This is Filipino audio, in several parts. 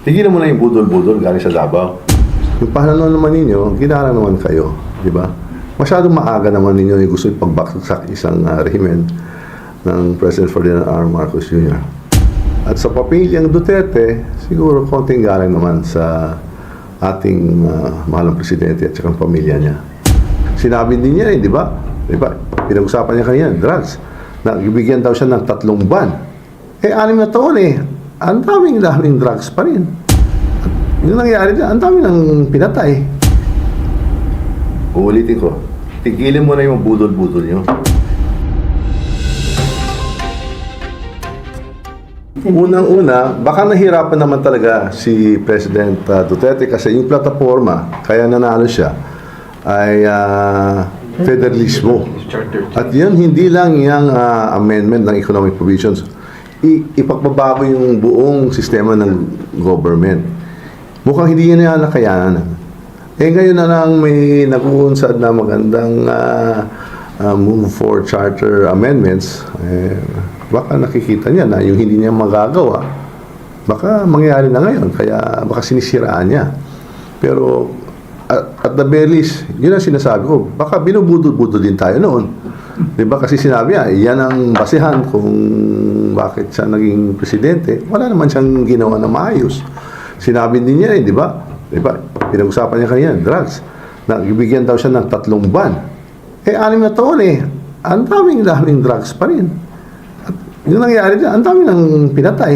Tigilan mo na yung budol-budol galing sa Davao. Yung pahanan naman ninyo, ginarang naman kayo, di ba? Masyadong maaga naman ninyo yung gusto ipagbaksak isang uh, rehimen ng President Ferdinand R. Marcos Jr. At sa papilyang Duterte, siguro konting galang naman sa ating uh, mahalang presidente at saka pamilya niya. Sinabi din niya eh, di ba? Di ba? Pinag-usapan niya kanina, drugs. Nagbigyan daw siya ng tatlong ban. Eh, anim na taon eh. Ang daming daming drugs pa rin. At yung nangyari dyan, ang dami ng pinatay. Uulitin ko, tigilin mo na yung budol-budol niyo. Unang-una, baka nahirapan naman talaga si President uh, Duterte kasi yung plataforma, kaya nanalo siya, ay uh, federalismo. At yan, hindi lang yung uh, amendment ng economic provisions. I- ipagbabago yung buong sistema ng government. Mukhang hindi yan yung nakayanan. Eh ngayon na lang may nakuunsad na magandang uh, uh, move for charter amendments, eh, baka nakikita niya na yung hindi niya magagawa, baka mangyari na ngayon, kaya baka sinisiraan niya. Pero at, at the very least, yun ang sinasabi ko, baka binubudol-budol din tayo noon. Di ba? Kasi sinabi niya, yan ang basihan kung bakit siya naging presidente. Wala naman siyang ginawa na maayos. Sinabi din niya eh, di ba? Di ba? Pinag-usapan niya kanina, drugs. Nagbigyan daw siya ng tatlong ban. Eh, anim na taon eh. Ang daming daming drugs pa rin. At yung nangyari dyan, ang dami ng pinatay.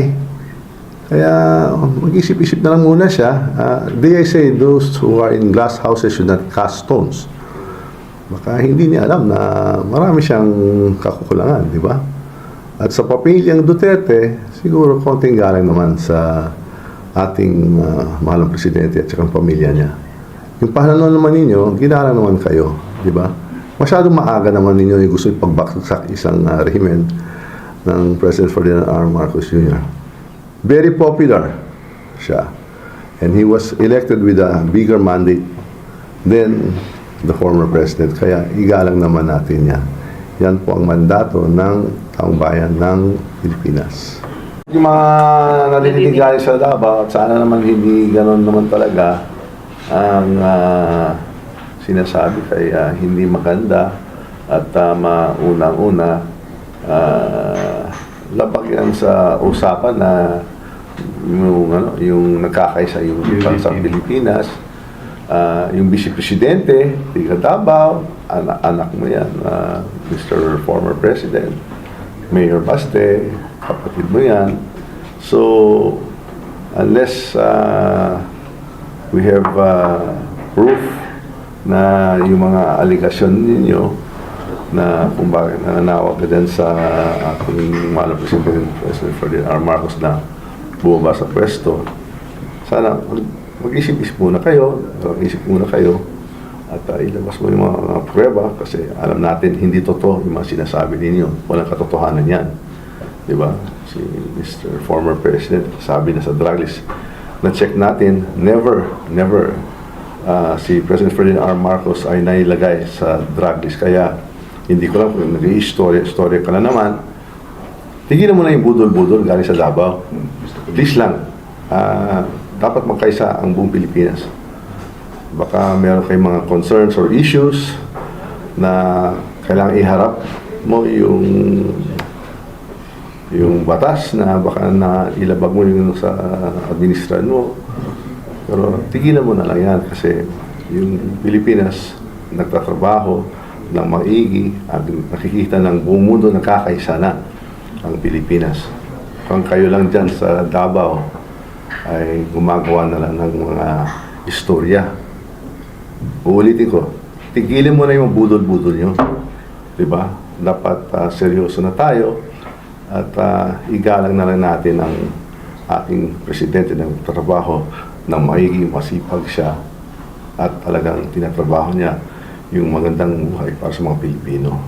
Kaya mag-isip-isip na lang muna siya. Uh, they say those who are in glass houses should not cast stones. Baka hindi niya alam na marami siyang kakukulangan, di ba? At sa papilyang Duterte, siguro konting galang naman sa ating uh, mahalang presidente at saka pamilya niya. Yung pahanan naman ninyo, ginarang naman kayo, di ba? Masyadong maaga naman ninyo yung gusto ipagbaksak isang uh, rehimen ng President Ferdinand R. Marcos Jr. Very popular siya. And he was elected with a bigger mandate than the former president. Kaya igalang naman natin yan. Yan po ang mandato ng taong bayan ng Pilipinas. Yung mga nalilinig galing sa Davao, at sana naman hindi ganon naman talaga ang ah, sinasabi kaya hindi maganda at uh, maunang-una ah, labag yan sa usapan na yung ano yung nagkakaisa yung sa Pilipinas Ah, yung vice presidente tiga Davao anak, anak mo yan ah, Mr. Former President Mayor Baste kapatid mo yan so unless ah, we have ah, proof na yung mga aligasyon ninyo na kung bakit nananawag ka din sa ating mahal President, President Ferdinand R. Marcos na bumaba sa pwesto. Sana mag-isip-isip muna kayo, mag-isip muna kayo at uh, ilabas mo yung mga, mga prueba kasi alam natin hindi totoo yung mga sinasabi ninyo. Walang katotohanan yan. Di ba? Si Mr. Former President sabi na sa drug list na-check natin, never, never ah, si President Ferdinand R. Marcos ay nailagay sa drug list. Kaya hindi ko lang kung nag-i-story story ka na naman, tigilan mo na yung budol-budol galing sa Davao. Please lang. Ah, dapat magkaisa ang buong Pilipinas. Baka meron kayong mga concerns or issues na kailangan iharap mo yung yung batas na baka na ilabag mo yung sa administrasyon mo. Pero tigilan mo na lang yan kasi yung Pilipinas nagtatrabaho ng maigi at nakikita ng buong mundo nakakaisa na ang Pilipinas. Kung kayo lang dyan sa Davao ay gumagawa na lang ng mga istorya. Uulitin ko, tigilin mo na yung budol-budol nyo. Diba? Dapat ah, seryoso na tayo at ah, igalang na lang natin ang ating presidente ng trabaho ng maigi, masipag siya at talagang tinatrabaho niya yung magandang buhay para sa mga Pilipino.